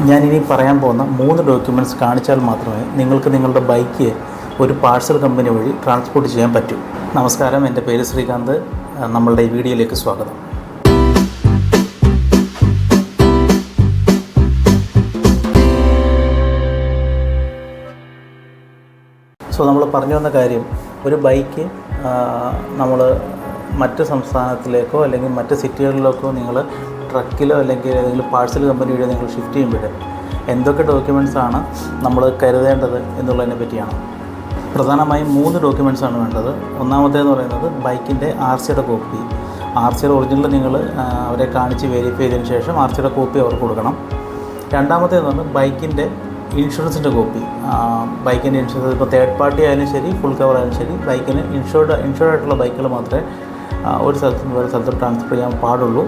ഞാനിനി പറയാൻ പോകുന്ന മൂന്ന് ഡോക്യുമെന്റ്സ് കാണിച്ചാൽ മാത്രമേ നിങ്ങൾക്ക് നിങ്ങളുടെ ബൈക്ക് ഒരു പാഴ്സൽ കമ്പനി വഴി ട്രാൻസ്പോർട്ട് ചെയ്യാൻ പറ്റൂ. നമസ്കാരം എന്റെ പേര് ശ്രീകാന്ത്. നമ്മളുടെ ഈ വീഡിയോയിലേക്ക് സ്വാഗതം. സോ നമ്മൾ പറഞ്ഞു വന്ന കാര്യം ഒരു ബൈക്ക് നമ്മൾ മറ്റ് സംസ്ഥാനത്തിലേക്കോ അല്ലെങ്കിൽ മറ്റ് സിറ്റികളിലേക്കോ നിങ്ങൾ ട്രക്കിലോ അല്ലെങ്കിൽ ഏതെങ്കിലും പാഴ്സൽ കമ്പനി വഴി നിങ്ങൾ ഷിഫ്റ്റ് ചെയ്യുമ്പോൾ എന്തൊക്കെ ഡോക്യുമെന്റ്സ് ആണ് നമ്മൾ കരുതേണ്ടത് എന്നുള്ളതിനെ പറ്റിയാണ്. പ്രധാനമായും മൂന്ന് ഡോക്യുമെന്റ്സ് ആണ് വേണ്ടത്. ഒന്നാമത്തേന്ന് പറയുന്നത് ബൈക്കിന്റെ ആർ സിയുടെ കോപ്പി. ആർ സിയുടെ ഒറിജിനൽ നിങ്ങൾ അവരെ കാണിച്ച് വെരിഫൈ ചെയ്തതിന് ശേഷം ആർ സിയുടെ കോപ്പി അവർക്ക് കൊടുക്കണം. രണ്ടാമത്തേന്ന് പറഞ്ഞാൽ ബൈക്കിന്റെ ഇൻഷുറൻസിന്റെ കോപ്പി. ബൈക്കിന്റെ ഇൻഷുറൻസ് ഇപ്പോൾ തേർഡ് പാർട്ടി ആയാലും ശരി ഫുൾ കവർ ആയാലും ശരി ബൈക്കിന് ഇൻഷുർഡ് ഇൻഷുർഡ് ആയിട്ടുള്ള ബൈക്കുകൾ മാത്രമേ ഒരു സ്ഥലത്ത് നിന്ന് വേറെ സ്ഥലത്ത് ട്രാൻസ്ഫർ ചെയ്യാൻ പാടുള്ളൂ.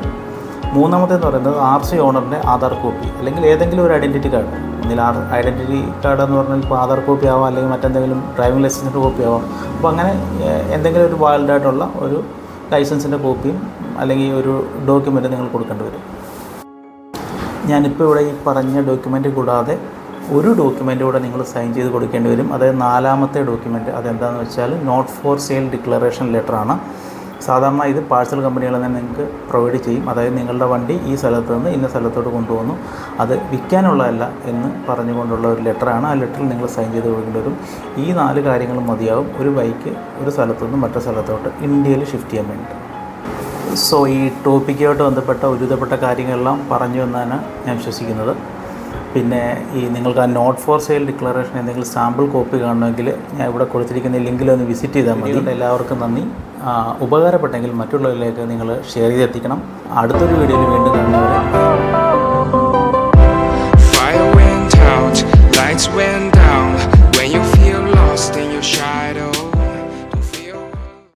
മൂന്നാമത്തേന്ന് പറയുന്നത് ആർ സി ഓണറിന്റെ ആധാർ കോപ്പി അല്ലെങ്കിൽ ഏതെങ്കിലും ഒരു ഐഡന്റിറ്റി കാർഡ് ഒന്നിൽ ആർ ഐഡന്റിറ്റി കാർഡ് എന്ന് പറഞ്ഞാൽ ഇപ്പോൾ ആധാർ കോപ്പി ആവാം അല്ലെങ്കിൽ മറ്റെന്തെങ്കിലും ഡ്രൈവിംഗ് ലൈസൻസിന്റെ കോപ്പി ആവാം. അപ്പോൾ അങ്ങനെ എന്തെങ്കിലും ഒരു വാലിഡ് ആയിട്ടുള്ള ഒരു ലൈസൻസിന്റെ കോപ്പിയും അല്ലെങ്കിൽ ഒരു ഡോക്യുമെന്റ് നിങ്ങൾ കൊടുക്കേണ്ടി വരും. ഞാനിപ്പോൾ ഇവിടെ ഈ പറഞ്ഞ ഡോക്യുമെന്റ് കൂടാതെ ഒരു ഡോക്യുമെന്റ് കൂടെ നിങ്ങൾ സൈൻ ചെയ്ത് കൊടുക്കേണ്ടി വരും. അതായത് നാലാമത്തെ ഡോക്യുമെന്റ് അതെന്താണെന്ന് വെച്ചാൽ നോട്ട് ഫോർ സെയിൽ ഡിക്ലറേഷൻ ലെറ്ററാണ് സാധാരണ ഇത് പാഴ്സൽ കമ്പനികൾ തന്നെ നിങ്ങൾക്ക് പ്രൊവൈഡ് ചെയ്യും. അതായത് നിങ്ങളുടെ വണ്ടി ഈ സ്ഥലത്ത് നിന്ന് ഇന്ന സ്ഥലത്തോട്ട് കൊണ്ടുപോകുന്നു. അത് വിൽക്കാനുള്ളതല്ല എന്ന് പറഞ്ഞുകൊണ്ടുള്ള ഒരു ലെറ്ററാണ് ആ ലെറ്ററിൽ നിങ്ങൾ സൈൻ ചെയ്ത് കൊടുക്കേണ്ടി വരും ഈ നാല് കാര്യങ്ങൾ മതിയാവും. ഒരു ബൈക്ക് ഒരു സ്ഥലത്തു നിന്ന് മറ്റു സ്ഥലത്തോട്ട് ഇന്ത്യയിൽ ഷിഫ്റ്റ് ചെയ്യാൻ വേണ്ടി സോ ഈ ടോപ്പിക്കുമായിട്ട് ബന്ധപ്പെട്ട ഒരുവിധപ്പെട്ട കാര്യങ്ങളെല്ലാം പറഞ്ഞു എന്നാണ് ഞാൻ വിശ്വസിക്കുന്നത്. പിന്നെ ഈ നിങ്ങൾക്ക് ആ നോട്ട് ഫോർ സെയിൽ ഡിക്ലറേഷൻ എന്തെങ്കിലും സാമ്പിൾ കോപ്പി കാണണമെങ്കിൽ ഞാൻ ഇവിടെ കൊടുത്തിരിക്കുന്ന ലിങ്കിൽ ഒന്ന് വിസിറ്റ് ചെയ്താൽ മതി. എല്ലാവർക്കും നന്ദി. ഉപകാരപ്പെട്ടെങ്കിൽ മറ്റുള്ളവരിലേക്ക് നിങ്ങൾ ഷെയർ ചെയ്തെത്തിക്കണം. അടുത്തൊരു വീഡിയോയിൽ വീണ്ടും കാണുന്നവരെ